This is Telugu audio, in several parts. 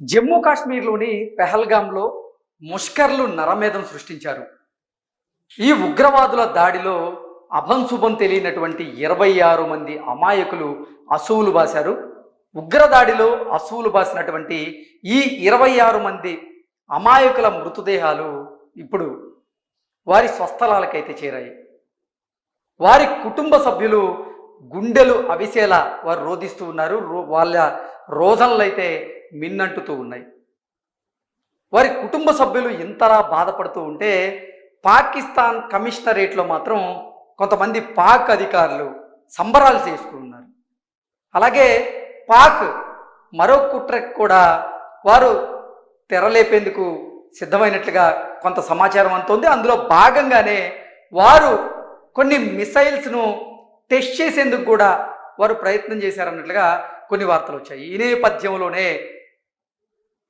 జమ్మూ కాశ్మీర్లోని పెహల్గాంలో ముష్కర్లు నరమేధం సృష్టించారు. ఈ ఉగ్రవాదుల దాడిలో అభంశుభం తెలియనటువంటి ఇరవై ఆరు మంది అమాయకులు అసువులు బాశారు. ఉగ్రదాడిలో అసువులు బాసినటువంటి ఈ ఇరవై ఆరు మంది అమాయకుల మృతదేహాలు ఇప్పుడు వారి స్వస్థలాలకైతే చేరాయి. వారి కుటుంబ సభ్యులు గుండెలు అవిసేలా వారు రోధిస్తూ ఉన్నారు. రో- వాళ్ళ రోదనలైతే మిన్నంటుతూ ఉన్నాయి. వారి కుటుంబ సభ్యులు ఇంతలా బాధపడుతూ ఉంటే పాకిస్తాన్ కమిషనరేట్లో మాత్రం కొంతమంది పాక్ అధికారులు సంబరాలు చేసుకున్నారు. అలాగే పాక్ మరో కుట్రకు కూడా వారు తెరలేపేందుకు సిద్ధమైనట్లుగా కొంత సమాచారం అంతోంది అందులో భాగంగానే వారు కొన్ని మిసైల్స్ను టెస్ట్ చేసేందుకు కూడా వారు ప్రయత్నం చేశారన్నట్లుగా కొన్ని వార్తలు వచ్చాయి. ఈ నేపథ్యంలోనే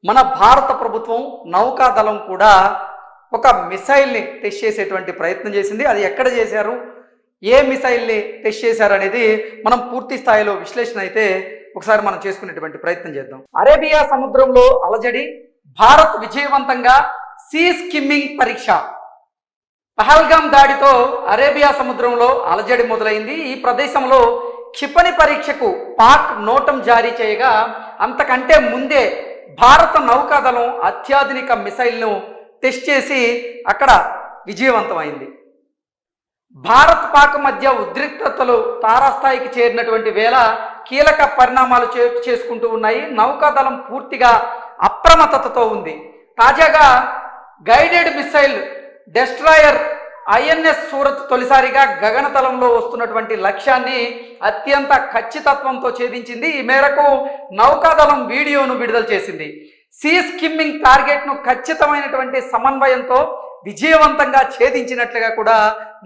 మన భారత ప్రభుత్వం నౌకాదళం కూడా ఒక మిసైల్ని టెస్ట్ చేసేటువంటి ప్రయత్నం చేసింది. అది ఎక్కడ చేశారు? ఏ మిసైల్ని టెస్ట్ చేశారు అనేది మనం పూర్తి స్థాయిలో విశ్లేషణ అయితే ఒకసారి మనం చేసుకునేటువంటి ప్రయత్నం చేద్దాం. అరేబియా సముద్రంలో అలజడి భారత్ విజయవంతంగా సీ స్కిమ్మింగ్ పరీక్ష. పహల్గాం దాడితో అరేబియా సముద్రంలో అలజడి మొదలైంది. ఈ ప్రదేశంలో క్షిపణి పరీక్షకు పాక్ నోటం జారీ చేయగా అంతకంటే ముందే భారత నౌకాదళం అత్యాధునిక మిసైల్ను టెస్ట్ చేసి అక్కడ విజయవంతమైంది. భారత్ పాక్ మధ్య ఉద్రిక్తతలు తారాస్థాయికి చేరినటువంటి వేళ కీలక పరిణామాలు చే చేసుకుంటూ ఉన్నాయి. నౌకాదళం పూర్తిగా అప్రమత్తతతో ఉంది. తాజాగా guided missile destroyer INS Surat తొలిసారిగా గగనతలంలో వస్తున్నటువంటి లక్ష్యాన్ని అత్యంత ఖచ్చితత్వంతో ఛేదించింది. ఈ మేరకు నౌకాదళం వీడియోను విడుదల చేసింది. సీ స్కిమ్మింగ్ టార్గెట్ను ఖచ్చితమైనటువంటి సమన్వయంతో విజయవంతంగా ఛేదించినట్లుగా కూడా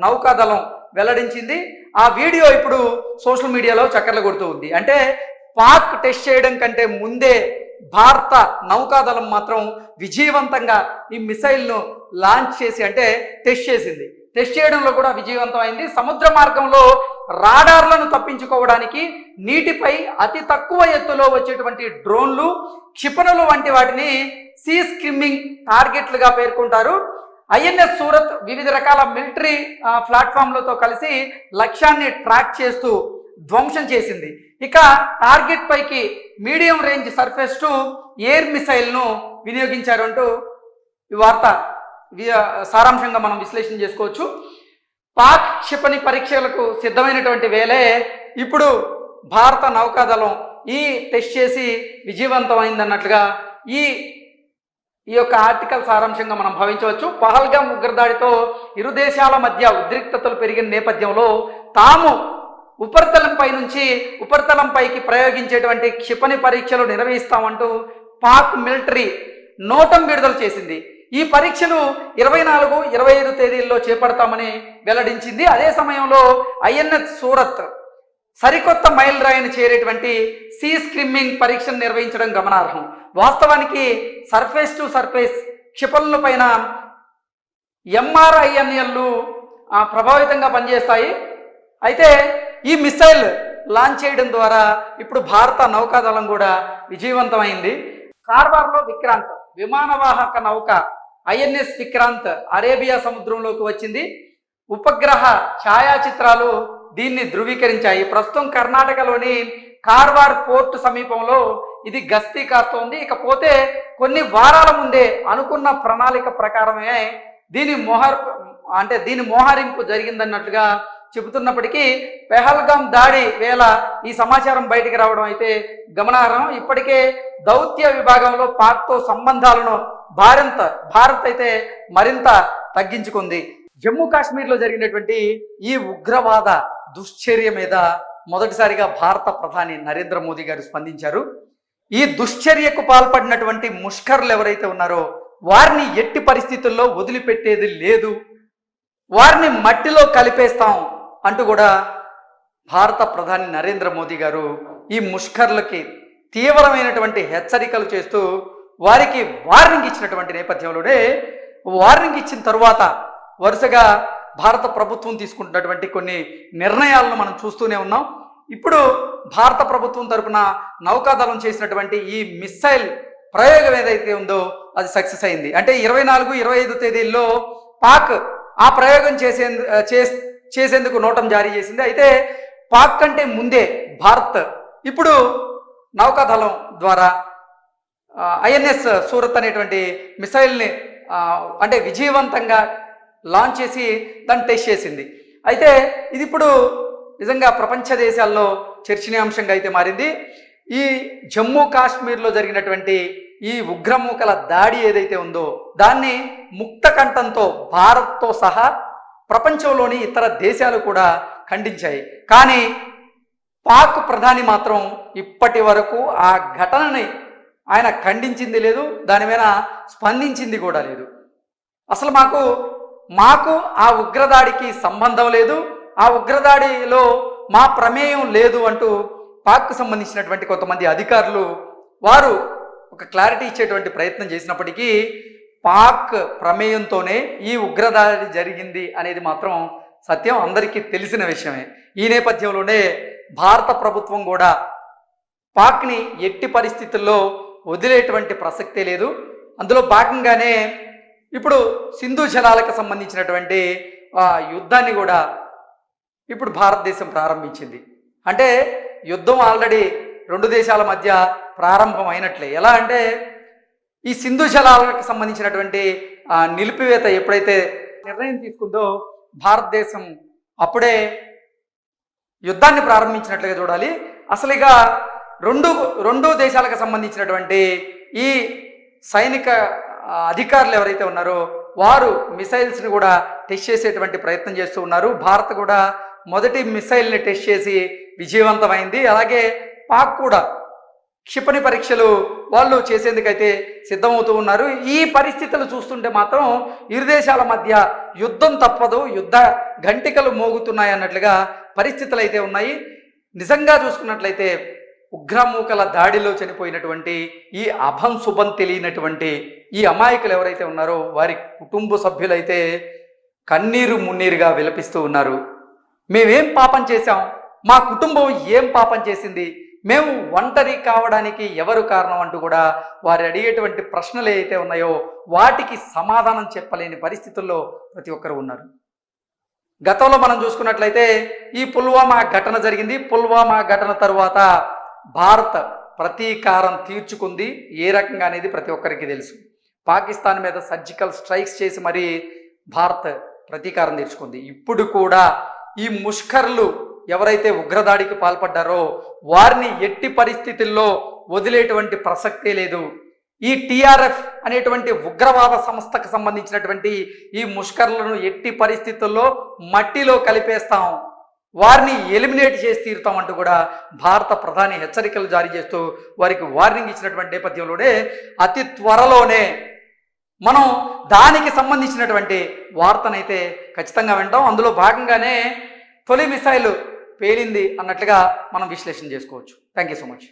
నౌకాదళం వెల్లడించింది. ఆ వీడియో ఇప్పుడు సోషల్ మీడియాలో చక్కర్లు కొడుతూ ఉంది. అంటే పాక్ టెస్ట్ చేయడం కంటే ముందే భారత నౌకాదళం మాత్రం విజయవంతంగా ఈ మిసైల్ను లాంచ్ చేసి అంటే టెస్ట్ చేసింది. టెస్ట్ చేయడంలో కూడా విజయవంతమైంది. సముద్ర మార్గంలో రాడార్లను తప్పించుకోవడానికి నీటిపై అతి తక్కువ ఎత్తులో వచ్చేటువంటి డ్రోన్లు క్షిపణులు వంటి వాటిని సీ స్కిమ్మింగ్ టార్గెట్లుగా పేర్కొంటారు. ఐఎన్ఎస్ సూరత్ వివిధ రకాల మిలిటరీ ప్లాట్ఫామ్లతో కలిసి లక్ష్యాన్ని ట్రాక్ చేస్తూ ధ్వంసం చేసింది. ఇక టార్గెట్ పైకి medium range surface to air మిసైల్ను వినియోగించారు అంటూ ఈ వార్త. సారాంశంగా మనం విశ్లేషణ చేసుకోవచ్చు. పాక్ క్షిపణి పరీక్షలకు సిద్ధమైనటువంటి వేలే ఇప్పుడు భారత నౌకాదళం ఈ టెస్ట్ చేసి విజయవంతమైందన్నట్లుగా ఈ ఈ యొక్క ఆర్టికల్ సారాంశంగా మనం భావించవచ్చు. పహల్గాం ఉగ్రదాడితో ఇరు దేశాల మధ్య ఉద్రిక్తతలు పెరిగిన నేపథ్యంలో తాము ఉపరితలంపై నుంచి ఉపరితలంపైకి ప్రయోగించేటువంటి క్షిపణి పరీక్షలు నిర్వహిస్తామంటూ పాక్ మిలిటరీ నోటం విడుదల చేసింది. ఈ పరీక్షలు ఇరవై నాలుగు ఇరవై ఐదు తేదీల్లో చేపడతామని వెల్లడించింది. అదే సమయంలో ఐఎన్ఎస్ సూరత్ సరికొత్త మైల్ రాయిని చేరేటువంటి సీ స్క్రిమ్మింగ్ పరీక్షను నిర్వహించడం గమనార్హం. వాస్తవానికి సర్ఫేస్ టు సర్ఫేస్ క్షిపణుల పైన ఎంఆర్ఐఎన్ఎల్లు ప్రభావితంగా పనిచేస్తాయి. అయితే ఈ మిసైల్ లాంచ్ చేయడం ద్వారా ఇప్పుడు భారత నౌకాదళం కూడా విజయవంతమైంది. కార్వార్లో విక్రాంత్ విమానవాహక నౌక ఐఎన్ఎస్ విక్రాంత్ అరేబియా సముద్రంలోకి వచ్చింది. ఉపగ్రహ ఛాయాచిత్రాలు దీన్ని ధృవీకరించాయి. ప్రస్తుతం కర్ణాటకలోని కార్వార్ పోర్ట్ సమీపంలో ఇది గస్తీ కాస్తోంది. ఇకపోతే కొన్ని వారాల ముందే అనుకున్న ప్రణాళిక ప్రకారమే దీని మోహర్ అంటే దీని మోహరింపు జరిగిందన్నట్టుగా చెబుతున్నప్పటికీ పెహల్గాం దాడి వేళ ఈ సమాచారం బయటికి రావడం అయితే గమనార్హం. ఇప్పటికే దౌత్య విభాగంలో పాక్తో సంబంధాలను భారత భారత్ అయితే మరింత తగ్గించుకుంది. జమ్మూ కాశ్మీర్లో జరిగినటువంటి ఈ ఉగ్రవాద దుశ్చర్య మీద మొదటిసారిగా భారత ప్రధాని నరేంద్ర మోదీ గారు స్పందించారు. ఈ దుశ్చర్యకు పాల్పడినటువంటి ముష్కర్లు ఎవరైతే ఉన్నారో వారిని ఎట్టి పరిస్థితుల్లో వదిలిపెట్టేది లేదు. వారిని మట్టిలో కలిపేస్తాం అంటూ కూడా భారత ప్రధాని నరేంద్ర మోదీ గారు ఈ ముష్కర్లకి తీవ్రమైనటువంటి హెచ్చరికలు చేస్తూ వారికి వార్నింగ్ ఇచ్చినటువంటి నేపథ్యంలోనే వార్నింగ్ ఇచ్చిన తరువాత వరుసగా భారత ప్రభుత్వం తీసుకుంటున్నటువంటి కొన్ని నిర్ణయాలను మనం చూస్తూనే ఉన్నాం. ఇప్పుడు భారత ప్రభుత్వం తరపున నౌకాదళం చేసినటువంటి ఈ మిస్సైల్ ప్రయోగం ఏదైతే ఉందో అది సక్సెస్ అయింది. అంటే ఇరవై నాలుగు ఇరవై ఐదు తేదీల్లో పాక్ ఆ ప్రయోగం చేసే చేసేందుకు నోటం జారీ చేసింది. అయితే పాక్ కంటే ముందే భారత్ ఇప్పుడు నౌకాదళం ద్వారా ఐఎన్ఎస్ సూరత్ అనేటువంటి మిసైల్ని అంటే విజయవంతంగా లాంచ్ చేసి దాన్ని టెస్ట్ చేసింది. అయితే ఇది ఇప్పుడు నిజంగా ప్రపంచ దేశాల్లో చర్చనీయాంశంగా అయితే మారింది. ఈ జమ్మూ కాశ్మీర్లో జరిగినటువంటి ఈ ఉగ్రమూకల దాడి ఏదైతే ఉందో దాన్ని ముక్త కంఠంతో భారత్తో సహా ప్రపంచంలోని ఇతర దేశాలు కూడా ఖండించాయి. కానీ పాక్ ప్రధాని మాత్రం ఇప్పటి వరకు ఆ ఘటనని ఆయన ఖండించింది లేదు దాని మీద స్పందించింది కూడా లేదు. అసలు మాకు మాకు ఆ ఉగ్రదాడికి సంబంధం లేదు ఆ ఉగ్రదాడిలో మా ప్రమేయం లేదు అంటూ పాక్కు సంబంధించినటువంటి కొంతమంది అధికారులు వారు ఒక క్లారిటీ ఇచ్చేటువంటి ప్రయత్నం చేసినప్పటికీ పాక్ ప్రమేయంతోనే ఈ ఉగ్రదాడి జరిగింది అనేది మాత్రం సత్యం అందరికీ తెలిసిన విషయమే. ఈ నేపథ్యంలోనే భారత ప్రభుత్వం కూడా పాక్ని ఎట్టి పరిస్థితుల్లో వదిలేటువంటి ప్రసక్తే లేదు. అందులో భాగంగానే ఇప్పుడు సింధు జలాలకు సంబంధించినటువంటి ఆ, యుద్ధాన్ని కూడా ఇప్పుడు భారతదేశం ప్రారంభించింది. అంటే యుద్ధం ఆల్రెడీ రెండు దేశాల మధ్య ప్రారంభం అయినట్లే ఎలా అంటే ఈ సింధు జలాలకు సంబంధించినటువంటి ఆ, నిలిపివేత ఎప్పుడైతే నిర్ణయం తీసుకుందో భారతదేశం అప్పుడే యుద్ధాన్ని ప్రారంభించినట్లుగా చూడాలి. అసలు ఇక రెండు రెండు దేశాలకు సంబంధించినటువంటి ఈ సైనిక అధికారులు ఎవరైతే ఉన్నారో వారు మిసైల్స్ని కూడా టెస్ట్ చేసేటువంటి ప్రయత్నం చేస్తూ ఉన్నారు. భారత్ కూడా మొదటి మిసైల్ని టెస్ట్ చేసి విజయవంతమైంది. అలాగే పాక్ కూడా క్షిపణి పరీక్షలు వాళ్ళు చేసేందుకైతే సిద్ధమవుతూ ఉన్నారు. ఈ పరిస్థితులు చూస్తుంటే మాత్రం ఇరు దేశాల మధ్య యుద్ధం తప్పదు యుద్ధ ఘంటికలు మోగుతున్నాయి అన్నట్లుగా పరిస్థితులు అయితే ఉన్నాయి. నిజంగా చూసుకున్నట్లయితే ఉగ్రమూకల దాడిలో చనిపోయినటువంటి ఈ అభం శుభం తెలియనటువంటి ఈ అమాయకులు ఎవరైతే ఉన్నారో వారి కుటుంబ సభ్యులైతే కన్నీరు మున్నీరుగా విలపిస్తూ ఉన్నారు. మేమేం పాపం చేశాం? మా కుటుంబం ఏం పాపం చేసింది? మేము ఒంటరి కావడానికి ఎవరు కారణం అంటూ కూడా వారు అడిగేటువంటి ప్రశ్నలు ఏవైతే ఉన్నాయో వాటికి సమాధానం చెప్పలేని పరిస్థితుల్లో ప్రతి ఒక్కరు ఉన్నారు. గతంలో మనం చూసుకున్నట్లయితే ఈ పుల్వామా ఘటన జరిగింది. పుల్వామా ఘటన తరువాత భారత్ ప్రతీకారం తీర్చుకుంది ఏ రకంగా అనేది ప్రతి ఒక్కరికి తెలుసు. పాకిస్తాన్ మీద సర్జికల్ స్ట్రైక్స్ చేసి మరీ భారత్ ప్రతీకారం తీర్చుకుంది. ఇప్పుడు కూడా ఈ ముష్కర్లు ఎవరైతే ఉగ్రదాడికి పాల్పడ్డారో వారిని ఎట్టి పరిస్థితుల్లో వదిలేటువంటి ప్రసక్తే లేదు. ఈ టీఆర్ఎఫ్ అనేటువంటి ఉగ్రవాద సంస్థకు సంబంధించినటువంటి ఈ ముష్కర్లను ఎట్టి పరిస్థితుల్లో మట్టిలో కలిపేస్తాం. వారిని ఎలిమినేట్ చేసి తీరుతామంటూ కూడా భారత ప్రధాని హెచ్చరికలు జారీ చేస్తూ వారికి వార్నింగ్ ఇచ్చినటువంటి నేపథ్యంలోనే అతి త్వరలోనే మనం దానికి సంబంధించినటువంటి వార్తనైతే ఖచ్చితంగా వింటాం. అందులో భాగంగానే తొలి మిసైల్ పేలింది అన్నట్లుగా మనం విశ్లేషణ చేసుకోవచ్చు. Thank you so much